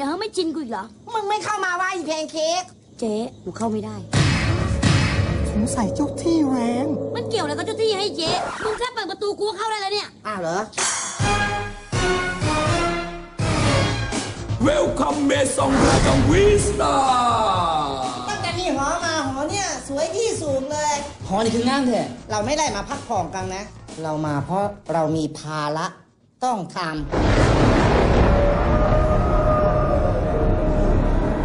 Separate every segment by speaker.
Speaker 1: นะฮะไม่จินกูอีกเหรอ
Speaker 2: มึงไม่เข้ามาว่าอีแพนเค้ก
Speaker 1: เจ๊หนูเข้าไม่ได้
Speaker 3: สงสัยเจ้าที่แรง
Speaker 1: มันเกี่ยวอะไรกับเจ้าที่ให้เจ๊มึงแค่เปิดประตูกูก็เข้าได้แล้วเนี่ย
Speaker 2: อ้าวเหรอ
Speaker 4: Welcome เมซองรากังวิสตา
Speaker 2: ตั้งแต่มีหอมาหอเนี่ย สวยที่สุดเลย
Speaker 5: หอนี่คืองามแท้
Speaker 2: เราไม่ได้มาพักผ่อนกันนะ เรามาเพราะเรามีภาระต้องท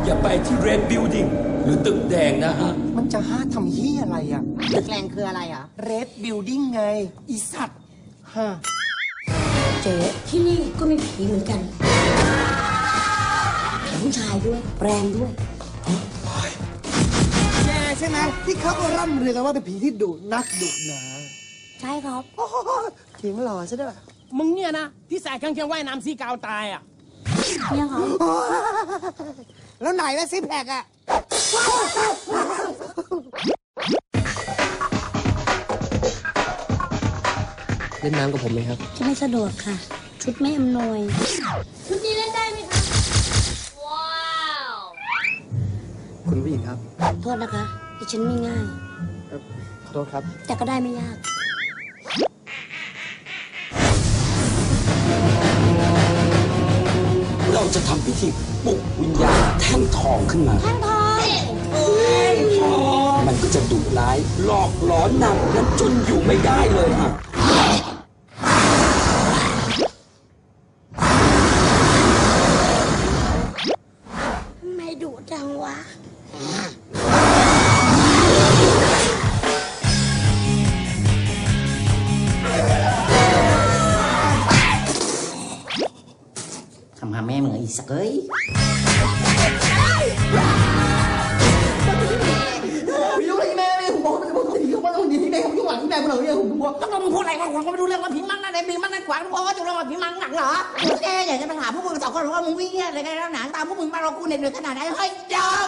Speaker 4: อย่าไปที่ Red Building หรือตึกแดงนะฮะ
Speaker 3: มันจะห้าทำเฮียอะไรอะำ
Speaker 2: ตึกแรงคืออะไรอะ
Speaker 3: Red Building ไง อีสัตว์ฮะ
Speaker 1: เจ๊ที่นี่ก็มีผีเหมือนกันผีผู้ชายด้วยแรงด้วย
Speaker 3: แกใช่ไหมที่เขาร่ำเรือกันว่าเป็นผีที่ดุนักดุหนา
Speaker 1: ใช่ครับ
Speaker 3: โอ้โหถึงหล่อซะด้วย
Speaker 5: มึงเนี่ยนะที่ใส่กางเกงว่ายน้ำสีกาวตายอะ
Speaker 1: เนี่ยครับ
Speaker 3: แล้วไหนล่ะซิแพคอะ
Speaker 5: เล่นน้ำกับผมไหมครับ
Speaker 1: จะไม่สะดวกค่ะ ชุดไม่อำนวย ชุดนี้เล่นได้ไหมคะว้าว
Speaker 5: คุณผู้หญิงครับ
Speaker 1: โทษนะคะดิฉันไม่ง่าย
Speaker 5: ขอโทษครับ
Speaker 1: แต่ก็ได้ไม่ยาก
Speaker 4: จะทำพิธีปลุกวิญญาณแท่งทองขึ้นมา
Speaker 1: แท่งทอง
Speaker 4: มันก็จะดุร้ายหลอกหลอนนำนั้นจนอยู่ไม่ได้เลยฮะ
Speaker 2: ทำหาแม่มึงอีสักเอ้ยต้องมึงพูดอะไรวะผมก็ไม่รู้เรื่องว่าผีมันอะไรผีมันนั่นขวางพราะว่าจะเรื่องว่าผีมันหนักเหรอแกอยากจะไปถามพวกมึงสองคนว่ามึงวิ่งอะไรกันแล้วหนาตามพวกมึงมาเรากูเหน็ดเหนื่อยขนาดไหนเฮ้ยจบ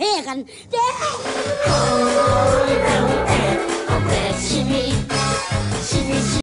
Speaker 1: เฮียแล้วกเฮกันเจ๊